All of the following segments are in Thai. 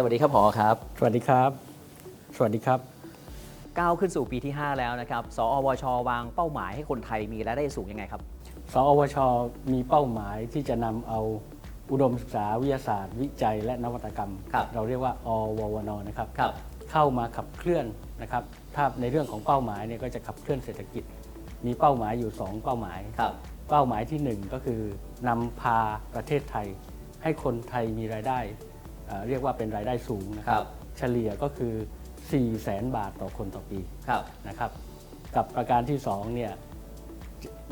สวัสดีครับผอครับ สวัสดีครับ สวัสดีครับ ก้าวขึ้นสู่ปีที่ 5 แล้วนะครับ สอวช วางเป้าหมายให้คนไทยมีรายได้สูงยังไงครับ สอวช มีเป้าหมายที่จะนำเอาอุดมศึกษาวิทยาศาสตร์ วิจัย และนวัตกรรม ครับเราเรียกว่า อววนนะครับครับ เข้ามาขับเคลื่อนนะครับ ถ้าในเรื่องของเป้าหมายเนี่ยก็จะขับเคลื่อนเศรษฐกิจ มีเป้าหมายอยู่ 2 เป้าหมาย ครับ เป้าหมายทีหนึ่1 ก็คือนำพาประเทศไทย ให้คนไทยมีรายได้ เอ่อเรียกว่าเป็นรายได้สูงนะคครัรับบเฉลี่ยก็คือ 4 0 0แสนบาทต่อคนต่อปีครับนะครับ กับประการที่2เนี่ย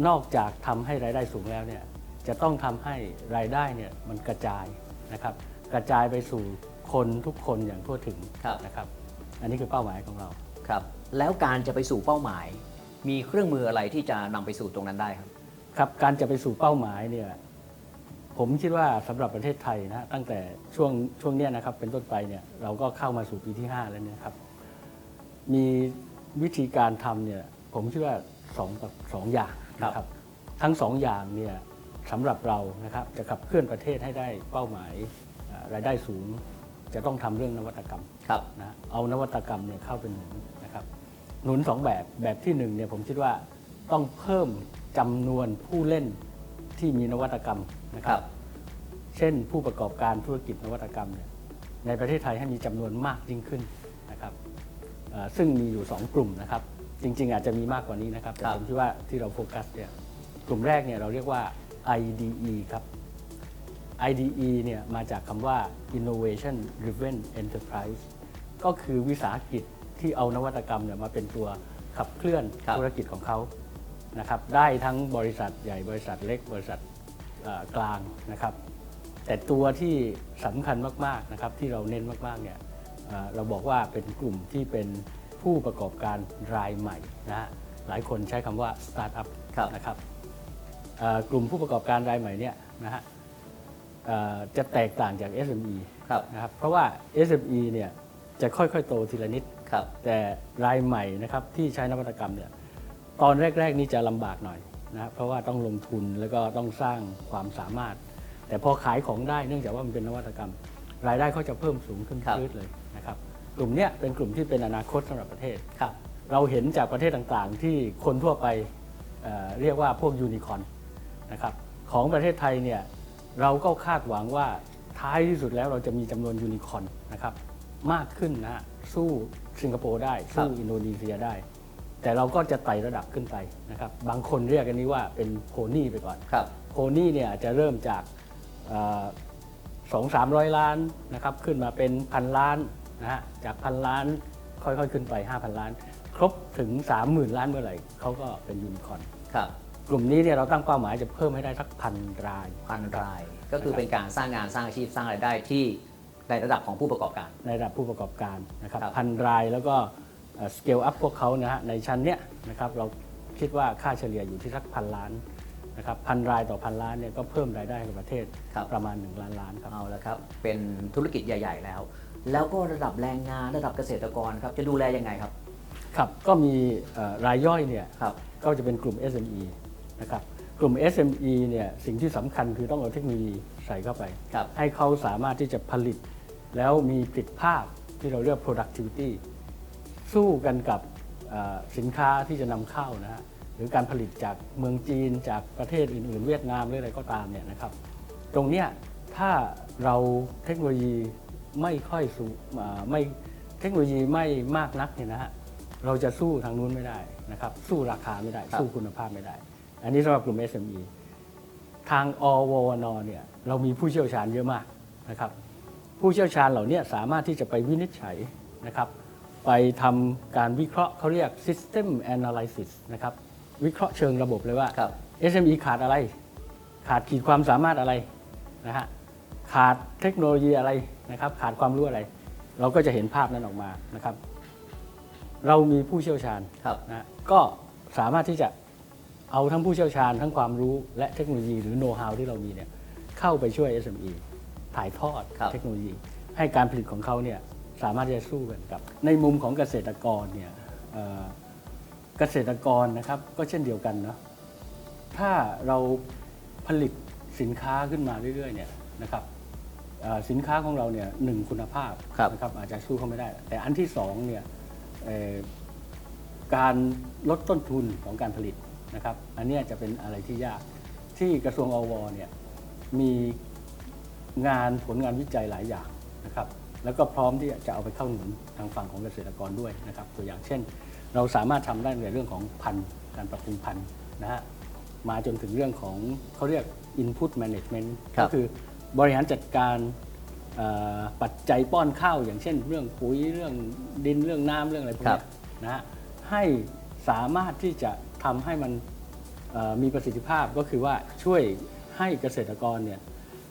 นอกจากทำให้รายได้สูงแล้วเนี่ยจะต้องทำให้รายได้เนี่ยมันกระจายนะครับ กระจายไปสู่คนทุกคนอย่างทั่วถึงครับนะครับ อันนี้คือเป้าหมายของเราครับ แล้วการจะไปสู่เป้าหมาย มีเครื่องมืออะไรที่จะนำไปสู่ตรงนั้นได้ครับครับ การจะไปสู่เป้าหมายเนี่ย ผมคิดว่าสำหรับประเทศไทยนะตั้งแต่ช่วงช่วงเนี้ยนะครับเป็นต้นไปเนี่ยเราก็เข้ามาสู่ปีที่ 5 แล้วเนี่ยครับ มีวิธีการทำเนี่ยผมคิดว่าสองกับสองอย่างนะครับทั้งสองอย่างเนี่ยสำหรับเรานะครับจะขับเคลื่อนประเทศให้ได้เป้าหมายเอ่อรายได้สูง จะต้องทำเรื่องนวัตกรรมครับนะเอานวัตกรรมเนี่ยเข้าเป็นหนุนนะครับหนุนสองแบบแบบที่หนึ่งเนี่ยผมคิดว่าต้องเพิ่มจำนวนผู้เล่น ที่มีนวัตกรรมนะคครัรับบเช่นผู้ประกอบการธุรกิจนวัตกรรมเนี่ยในประเทศไทยให้มีจำนวนมากยิ่งขึ้นนะครับเอ่อซึ่งมีอยู่ 2 กลุ่มนะครับ จริง ๆ อาจจะมีมากกว่านี้นะครับแต่ครับผมคิดว่าที่เราโฟกัสเนี่ยกลุ่มแรกเนี่ยเราเรียกว่า IDE ครับ IDE เนี่ยมาจากคำว่า Innovation Driven Enterprise ก็คือวิสาหกิจที่เอานวัตกรรมเนี่ยมาเป็นตัวขับเคลื่อนครับธุรกิจของเขา นะครับได้ทั้งบริษัทใหญ่บริษัทเล็ก บริษัทเอ่อกลางนะครับ แต่ตัวที่สำคัญมากๆนะครับที่เราเน้นมากๆเนี่ยเอ่อเราบอกว่าเป็นกลุ่มที่เป็นผู้ประกอบการรายใหม่นะฮะหลายคนใช้คำว่าสตาร์ทอัพครับนะครับเอ่อกลุ่มผู้ประกอบการรายใหม่เนี่ยนะฮะเอ่อจะแตกต่างจาก SME ครับนะครับเพราะว่า SME เนี่ยจะค่อยๆ โตทีละนิดครับแต่รายใหม่นะครับที่ใช้นวัตกรรมเนี่ย ตอนแรก ๆ นี่จะลำบากหน่อยนะครับเพราะว่าต้องลงทุนแล้วก็ต้องสร้างความสามารถ แต่พอขายของได้เนื่องจากว่ามันเป็นนวัตกรรม รายได้เขาจะเพิ่มสูงขึ้นครับพืดเลยนะครับกลุ่มเนี้ยเป็นกลุ่มที่เป็นอนาคตสำหรับประเทศครับเราเห็นจากประเทศต่างๆ ที่คนทั่วไปเอ่อเรียกว่าพวกยูนิคอร์นนะครับของประเทศไทยเนี่ยเราก็คาดหวังว่าท้ายที่สุดแล้วเราจะมีจำนวนยูนิคอร์นนะครับมากขึ้นนะฮะสู้สิงคโปร์ได้ครับสู้อินโดนีเซียได้ แต่เราก็จะไต่ระดับขึ้นไปนะครับ บางคนเรียกกันนี้ว่าเป็นโพนี่ไปก่อนครับโพนี่เนี่ยอาจจะเริ่มจากสองสามร้อยล้านนะครับขึ้นมาเป็นพันล้านนะฮะจากพันล้านค่อยๆขึ้นไป 5,000 ล้าน ครบถึง 30,000 ล้านเมื่อไหร่เขาก็เป็นยูนิคอร์นครับกลุ่มนี้เนี่ยเราตั้งเป้าหมายจะเพิ่มให้ได้สักพันรายพันราย ก็คือเป็นการสร้างงานสร้างอาชีพสร้างรายได้ที่ในระดับของผู้ประกอบการ ในระดับผู้ประกอบการนะครับครับพันรายแล้วก็ สเกลอัพพวกเขานะฮะในชั้นเนี้ยนะครับเราคิดว่าค่าเฉลี่ยอยู่ที่สักพันล้านนะครับพันรายต่อพันล้านเนี่ยก็เพิ่มรายได้ให้กับประเทศครับประมาณ 1 ล้านล้านครับเอาละครับ เป็นธุรกิจใหญ่ ๆ แล้ว แล้วก็ระดับแรงงานระดับเกษตรกรครับจะดูแลยังไงครับครับก็มีเอ่อรายย่อยเนี่ยครับก็จะเป็นกลุ่ม SME นะครับกลุ่ม SME เนี่ยสิ่งที่สำคัญคือต้องเอาเทคโนโลยีใส่เข้าไปครับให้เขาสามารถที่จะผลิต แล้วมีผลิตภาพที่เราเรียก productivity สู้กันกับเอ่อสินค้าที่จะนำเข้านะฮะหรือการผลิตจากเมืองจีนจากประเทศอื่น ๆ เวียดนามหรืออะไรก็ตามเนี่ยนะครับ ตรงเนี้ยถ้าเราเทคโนโลยีไม่ค่อยสูอ่าไม่เทคโนโลยีไม่มากนักเนี่ยนะฮะเราจะสู้ทางนู้นไม่ได้นะครับ สู้ราคาไม่ได้ครับสู้คุณภาพไม่ได้ อันนี้สำหรับกลุ่ม SME ทางอวนเนี่ยเรามีผู้เชี่ยวชาญเยอะมากนะครับ ผู้เชี่ยวชาญเหล่านี้สามารถที่จะไปวินิจฉัยนะครับ ไปทำการวิเคราะห์เขาเรียก system analysis นะครับวิเคราะห์เชิงระบบเลยว่าครับ SME ขาดอะไร ขาดขีดความสามารถอะไรนะฮะขาดเทคโนโลยีอะไรนะครับ ขาดความรู้อะไร เราก็จะเห็นภาพนั้นออกมานะครับ เรามีผู้เชี่ยวชาญครับนะก็สามารถที่จะเอาทั้งผู้เชี่ยวชาญ ทั้งความรู้และเทคโนโลยีหรือโน้ตฮาวที่เรามีเนี่ยเข้าไปช่วย SME ถ่ายทอดครับเทคโนโลยี ให้การผลิตของเขาเนี่ย สามารถที่จะสู้กันกับ ในมุมของเกษตรกรเนี่ยเอ่อเกษตรกรนะครับก็เช่นเดียวกันเนาะถ้าเราผลิตสินค้าขึ้นมาเรื่อยๆเนี่ยนะครับเเอ่อสินค้าของเราเนี่ยหนึ่งคุณภาพครับนะครับอาจจะสู้เขาไม่ได้ แต่อันที่สองเนี่ยเอ่อการลดต้นทุนของการผลิตนะครับ อันเนี้ยจะเป็นอะไรที่ยากที่กระทรวงอวเนี่ยมีงานผลงานวิจัยหลายอย่างนะครับ แล้วก็พร้อมที่จะเอาไปเข้าหนุนทางฝั่งของเกษตรกรด้วยนะครับตัวอย่างเช่น เราสามารถทำได้ในเรื่องของพันธุ์การปรับปรุงพันธุ์นะฮะมาจนถึงเรื่องของเขาเรียก input management ครับก็คือบริหารจัดการเอ่อปัจจัยป้อนข้าวอย่างเช่น เรื่องปุ๋ยเรื่องดินเรื่องน้ำเรื่องอะไรพวกครัเนี้บยนะฮะให้สามารถที่จะทำให้มันเอ่อมีประสิทธิภาพก็คือว่าช่วยให้เกษตรกรเนี่ย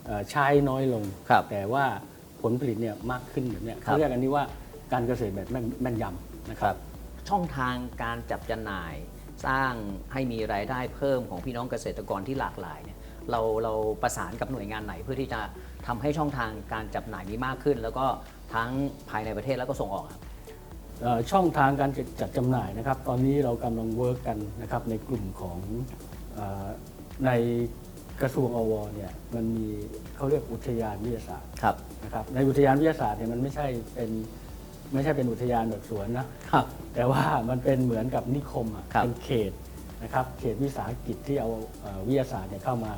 เอ่อใช้น้อยลงครับแต่ว่าผ ลผลิตเนี่ยมากขึ้นแบบเนี้ยครับ เขาเรียกอันนี้ว่าการเกษตรแบบแม่นแม่นยำนะคครัรับบช่องทางการจับจำหน่าย สร้างให้มีรายได้เพิ่มของพี่น้องเกษตรกรที่หลากหลายเนี่ยเราเราประสานกับหน่วยงานไหนเพื่อที่จะทำให้ช่องทางการจับหน่ายมีมากขึ้น แล้วก็ทั้งภายในประเทศแล้วก็ส่งออกครับ เอ่อช่องทางการจัดจำหน่ายนะครับ ตอนนี้เรากำลังเวิร์กกันนะครับในกลุ่มของเออใน กระทรวงอวเนี่ยมันมีเขาเรียกอุทยานวิทยาศาสตร์ครับ นะครับในอุทยานวิทยาศาสตร์เนี่ยมันไม่ใช่เป็นไม่ใช่เป็นอุทยานแบบสวนนะครับ แต่ว่ามันเป็นเหมือนกับนิคมอะครับ เป็นเขตนะครับเขตวิสาหกิจที่เอาเอ่อวิทยาศาสตร์เนี่ยเข้ามา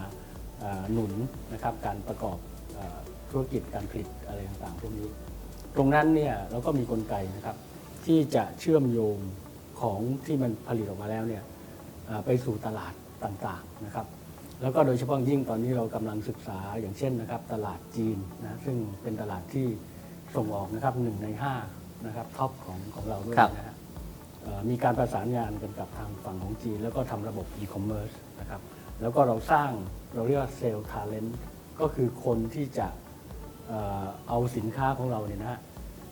เอ่อหนุนนะครับการประกอบเอ่อธุรกิจการผลิตอะไรต่างๆพวกนี้ ตรงนั้นเนี่ยเราก็มีกลไกนะครับ ที่จะเชื่อมโยงของที่มันผลิตออกมาแล้วเนี่ยเอ่อไปสู่ตลาดต่างๆนะครับ แล้วก็โดยเฉพาะยิ่งตอนนี้เรากำลังศึกษาอย่างเช่นนะครับ ตลาดจีนนะซึ่งเป็นตลาดที่ส่งออกนะครับหนึ่งในห้านะครับท็อปของของเราด้วยครับนะฮะเอ่อมีการประสานงานกันกับทางฝั่งของจีน แล้วก็ทำระบบอีคอมเมิร์ซนะครับแล้วก็เราสร้างเราเรียกว่าเซลล์ทาเลนต์ก็คือคนที่จะเอ่อเอาสินค้าของเราเนี่ยนะฮะ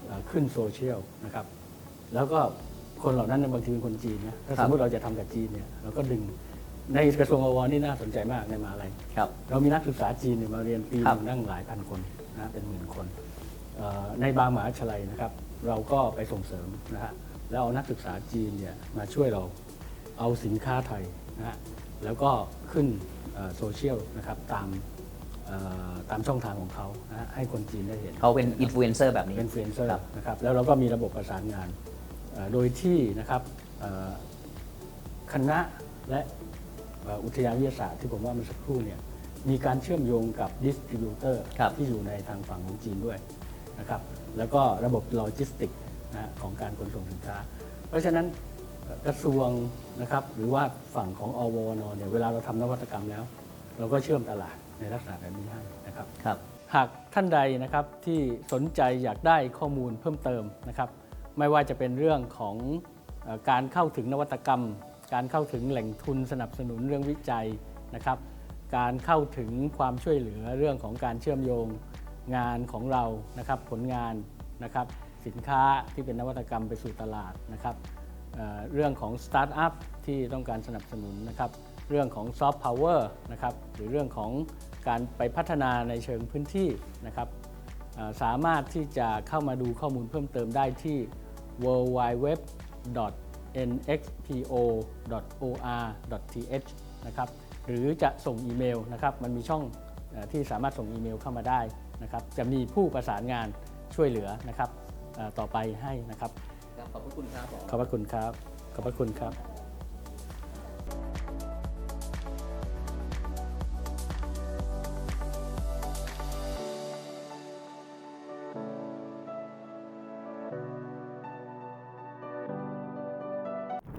เอ่อขึ้นโซเชียลนะครับแล้วก็คนเหล่านั้นเนยบางทีเป็นคนจีนนะถ้าครัสบมมติเราจะทำกับจีนเนี่ยเราก็ดึง ในกระทรวงอวนี่น่าสนใจมากในมหาลัยครับ เรามีนักศึกษาจีนเนี่ยมาเรียนปีหครับนึ่งนั่งหลายพันคนนะเป็นหมื่นคนเอ่อในบางมหาวิทยาลัยนะครับ เราก็ไปส่งเสริมนะฮะแล้วเอานักศึกษาจีนเนี่ยมาช่วยเราเอาสินค้าไทยนะฮะแล้วก็ขึ้นเอ่อโซเชียลนะครับตามเอ่อตามช่องทางของเขานะฮะให้คนจีนได้เห็น เขาเป็นอินฟลูเอนเซอร์แบบนี้ เป็นฟรีแลนเซอร์ครับ นะครับแล้วเราก็มีระบบประสานงานเอ่อโดยที่นะครับเอ่อคณะและเอ่ออุทยานวิทยาศาสตร์ที่ผมว่าเมันสักครู่เนี่ยมีการเชื่อมโยงกับดิสติบิวเตอร์ครับที่อยู่ในทางฝั่งของจีนด้วยนะครับแล้วก็ระบบโลจิสติกนะฮะของการขนส่งสินค้า เพราะฉะนั้นเอ่อกระทรวงนะครับหรือว่าฝั่งของอวนเนี่ยเวลาเราทำนวัตกรรมแล้ว เราก็เชื่อมตลาดในลักษณะแบบนี้ให้นะครับครับหากท่านใดนะครับที่สนใจอยากได้ข้อมูลเพิ่มเติมนะครับไม่ว่าจะเป็นเรื่องของเออการเข้าถึงนวัตกรรม การเข้าถึงแหล่งทุนสนับสนุนเรื่องวิจัยนะครับ การเข้าถึงความช่วยเหลือเรื่องของการเชื่อมโยงงานของเรานะครับ ผลงานนะครับ สินค้าที่เป็นนวัตกรรมไปสู่ตลาดนะครับเเรื่องของสตาร์ทอัพที่ต้องการสนับสนุนนะครับ เรื่องของซอฟต์พาวเวอร์นะครับ หรือเรื่องของการไปพัฒนาในเชิงพื้นที่นะครับสามารถที่จะเข้ามาดูข้อมูลเพิ่มเติมได้ที่ w w w n x p o o r t h นะครับหรือจะส่งอีเมลนะครับมันมีช่องเออที่สามารถส่งอีเมลเข้ามาได้นะครับจะมีผู้ประสานงานช่วยเหลือนะครับเอ่อต่อไปให้นะครับ ขอบพระคุณครับ ขอบพระคุณครับ ขอบพระคุณครับ